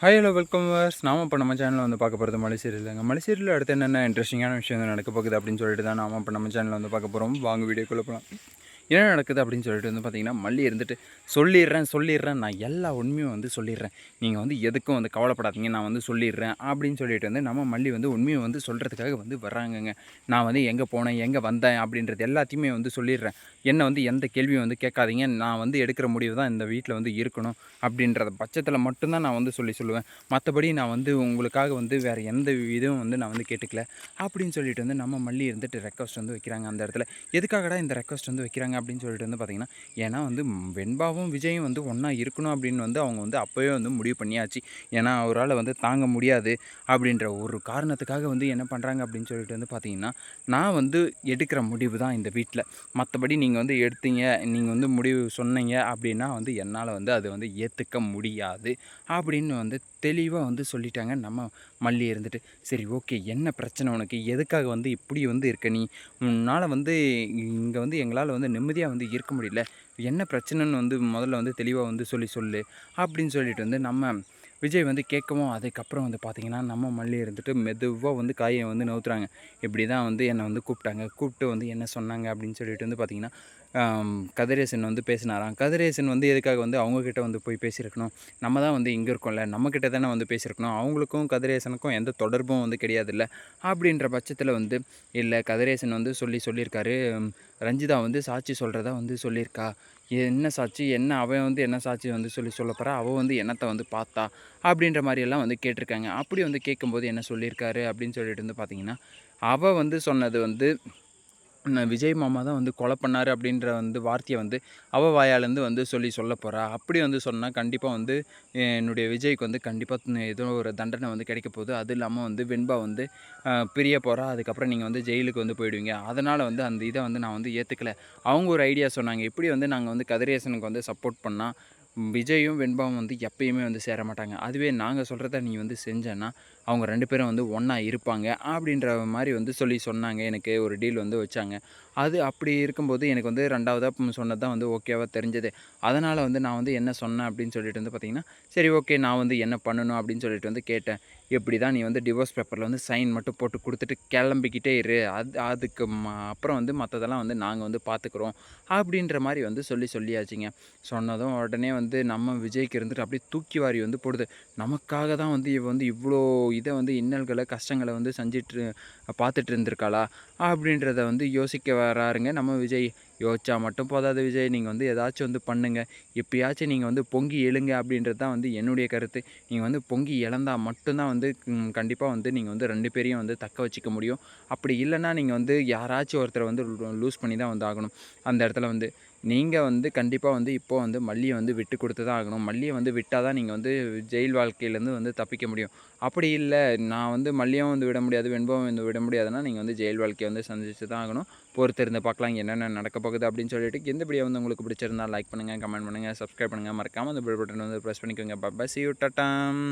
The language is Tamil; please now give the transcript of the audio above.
ஹாய் ஹலோ வெல்கம் வர்ஸ் நாம இப்போ நம்ம சேனலில் வந்து பார்க்க போகிறது மலை இல்லைங்க மலைசீரியல் அடுத்து என்னென்ன இன்ட்ரெஸ்டிங்கான விஷயம் நடக்க போகுது அப்படின்னு சொல்லிட்டு தான் நாம இப்போ நம்ம சேனலில் வந்து பார்க்க போகிறோம் வாங்க வீடியோக்குள்ளே போகலாம் என்ன நடக்குது அப்படின்னு சொல்லிட்டு வந்து பார்த்தீங்கன்னா மல்லி இருந்துட்டு சொல்லிடுறேன் சொல்லிடுறேன் நான் எல்லா உண்மையும் வந்து சொல்லிடுறேன். நீங்கள் வந்து எதுக்கும் வந்து கவலைப்படாதீங்க நான் வந்து சொல்லிடுறேன் அப்படின்னு சொல்லிட்டு வந்து நம்ம மல்லி வந்து உண்மையை வந்து சொல்கிறதுக்காக வந்து வர்றாங்கங்க. நான் வந்து எங்கே போனேன் எங்கே வந்தேன் அப்படின்றது எல்லாத்தையுமே வந்து சொல்லிடுறேன். என்னை வந்து எந்த கேள்வியும் வந்து கேட்காதீங்க. நான் வந்து எடுக்கிற முடிவு தான் இந்த வீட்டில் வந்து இருக்கணும் அப்படின்றத பட்சத்தில் மட்டும்தான் நான் வந்து சொல்லி சொல்லுவேன். மற்றபடி நான் வந்து உங்களுக்காக வந்து வேறு எந்த இதுவும் வந்து நான் வந்து கேட்டுக்கல அப்படின்னு சொல்லிட்டு வந்து நம்ம மல்லி இருந்துட்டு ரெக்வஸ்ட் வந்து வைக்கிறாங்க அந்த இடத்துல. எதுக்காகடா இந்த ரெக்வஸ்ட் வந்து வைக்கிறாங்க? அப்படின்னு சொல்லிட்டு வந்து பார்த்திங்கன்னா ஏன்னா வந்து வெண்பாவும் விஜயும் வந்து ஒன்றா இருக்கணும் அப்படின்னு வந்து அவங்க வந்து அப்போவே வந்து முடிவு பண்ணியாச்சு. ஏன்னா அவரால் வந்து தாங்க முடியாது அப்படின்ற ஒரு காரணத்துக்காக வந்து என்ன பண்ணுறாங்க அப்படின்னு சொல்லிட்டு வந்து பார்த்திங்கன்னா நான் வந்து எடுக்கிற முடிவு தான் இந்த வீட்டில் மற்றபடி நீங்கள் வந்து எடுத்தீங்க நீங்கள் வந்து முடிவு சொன்னீங்க அப்படின்னா வந்து என்னால் வந்து அதை வந்து ஏற்றுக்க முடியாது அப்படின்னு வந்து தெளிவாக வந்து சொல்லிட்டாங்க. நம்ம மல்லி இருந்துட்டு சரி ஓகே என்ன பிரச்சனை உனக்கு? எதுக்காக வந்து இப்படி வந்து இருக்க நீ? உன்னால் வந்து இங்கே வந்து எங்களால் வந்து நிம்மதியாக வந்து இருக்க முடியல. என்ன பிரச்சனைன்னு வந்து முதல்ல வந்து தெளிவாக வந்து சொல்லி சொல்லு. அப்படின்னு சொல்லிட்டு வந்து நம்ம விஜய் வந்து கேட்கவும் அதுக்கப்புறம் வந்து பார்த்திங்கன்னா நம்ம மல்லி இருந்துட்டு மெதுவாக வந்து காயை வந்து நவுத்துறாங்க. இப்படி தான் வந்து என்னை வந்து கூப்பிட்டாங்க. கூப்பிட்டு வந்து என்ன சொன்னாங்க? அப்படின்னு சொல்லிட்டு வந்து பார்த்திங்கன்னா கதிரேசன் வந்து பேசினாராம். கதிரேசன் வந்து எதுக்காக வந்து அவங்கக்கிட்ட வந்து போய் பேசியிருக்கணும்? நம்ம தான் வந்து இங்கே இருக்கோம்ல நம்மக்கிட்ட தானே வந்து பேசியிருக்கணும்? அவங்களுக்கும் கதிரேசனுக்கும் எந்த தொடர்பும் வந்து கிடையாதுல்ல? அப்படின்ற பட்சத்தில் வந்து இல்லை கதிரேசன் வந்து சொல்லி சொல்லியிருக்காரு. ரஞ்சிதா வந்து சாட்சி சொல்கிறதா வந்து சொல்லியிருக்கா. என்ன சாட்சி என்ன அவன் வந்து என்ன சாட்சி வந்து சொல்லி சொல்ல போகிறா அவள் வந்து என்னத்தை வந்து பார்த்தா? அப்படின்ற மாதிரியெல்லாம் வந்து கேட்டிருக்காங்க. அப்படி வந்து கேட்கும்போது என்ன சொல்லியிருக்காரு அப்படின்னு சொல்லிட்டு வந்து பார்த்தீங்கன்னா அவள் வந்து சொன்னது வந்து விஜய் மாமா தான் வந்து கொலை பண்ணார் அப்படின்ற வந்து வார்த்தையை வந்து அவ வாயாலேருந்து வந்து சொல்லி சொல்ல போகிறா அப்படி வந்து சொன்னால் கண்டிப்பாக வந்து என்னுடைய விஜய்க்கு வந்து கண்டிப்பாக ஏதோ ஒரு தண்டனை வந்து கிடைக்க போகுது. அது இல்லாமல் வந்து வெண்பா வந்து பிரிய போகிறா அதுக்கப்புறம் நீங்கள் வந்து ஜெயிலுக்கு வந்து போயிடுவீங்க. அதனால் வந்து அந்த இதை வந்து நான் வந்து ஏற்றுக்கல அவங்க ஒரு ஐடியா சொன்னாங்க. இப்படி வந்து நாங்கள் வந்து கதிரேசனுக்கு வந்து சப்போர்ட் பண்ணால் விஜயும் வெண்பாவும் வந்து எப்பயுமே வந்து சேர மாட்டாங்க. அதுவே நாங்கள் சொல்கிறத நீ வந்து செஞ்சேன்னா அவங்க ரெண்டு பேரும் வந்து ஒன்றா இருப்பாங்க அப்படின்ற மாதிரி வந்து சொல்லி சொன்னாங்க. எனக்கு ஒரு டீல் வந்து வச்சாங்க. அது அப்படி இருக்கும்போது எனக்கு வந்து ரெண்டாவதாக சொன்னது தான் வந்து ஓகேவாக தெரிஞ்சது. அதனால் வந்து நான் வந்து என்ன சொன்னேன் அப்படின்னு சொல்லிட்டு வந்து பார்த்திங்கன்னா சரி ஓகே நான் வந்து என்ன பண்ணணும் அப்படின்னு சொல்லிட்டு வந்து கேட்டேன். எப்படி தான் நீ வந்து டிவோர்ஸ் பேப்பரில் வந்து சைன் மட்டும் போட்டு கொடுத்துட்டு கிளம்பிக்கிட்டே இரு. அது அதுக்கு அப்புறம் வந்து மற்றதெல்லாம் வந்து நாங்கள் வந்து பார்த்துக்குறோம் அப்படின்ற மாதிரி வந்து சொல்லி சொல்லியாச்சுங்க. சொன்னதும் உடனே வந்து நம்ம விஜய்க்கு இருந்துட்டு அப்படியே தூக்கி வாரி வந்து போடுது. நமக்காக தான் வந்து இவ வந்து இவ்வளோ இதை வந்து இன்னல்களை கஷ்டங்களை வந்து செஞ்சிட்டு பார்த்துட்டு இருந்திருக்காளா அப்படின்றத வந்து யோசிக்க வராருங்க. நம்ம விஜய் யோசிச்சா மட்டும் போதாது விஜய். நீங்கள் வந்து ஏதாச்சும் வந்து பண்ணுங்கள் எப்படியாச்சும் நீங்கள் வந்து பொங்கி எழுங்க அப்படின்றது தான் வந்து என்னுடைய கருத்து. நீங்கள் வந்து பொங்கி இழந்தால் மட்டும்தான் வந்து கண்டிப்பாக வந்து நீங்கள் வந்து ரெண்டு பேரையும் வந்து தக்க வச்சுக்க முடியும். அப்படி இல்லைன்னா நீங்கள் வந்து யாராச்சும் ஒருத்தரை வந்து லூஸ் பண்ணி தான் வந்து ஆகணும். அந்த இடத்துல வந்து நீங்கள் வந்து கண்டிப்பாக வந்து இப்போது வந்து மல்லியை வந்து விட்டு கொடுத்து தான் ஆகணும். மல்லியை வந்து விட்டால் தான் நீங்கள் வந்து ஜெயில் வாழ்க்கையிலேருந்து வந்து தப்பிக்க முடியும். அப்படி இல்லை நான் வந்து மல்லியும் வந்து விட முடியாது வெண்பவம் வந்து விட முடியாதுன்னா நீங்கள் வந்து ஜெயில் வாழ்க்கையை வந்து சந்திச்சு தான் ஆகணும். பொறுத்திருந்து பார்க்கலாம் என்னென்ன நடக்க போகுது அப்படின்னு சொல்லிட்டு எந்த வீடியோ வந்து உங்களுக்கு பிடிச்சிருந்தா லைக் பண்ணுங்கள் கமெண்ட் பண்ணுங்கள் சப்ஸ்கிரைப் பண்ணுங்கள் மறக்காமல் அந்த பில் பட்டன் வந்து ப்ரெஸ் பண்ணிக்கோங்க. Papa C you டட்டாம்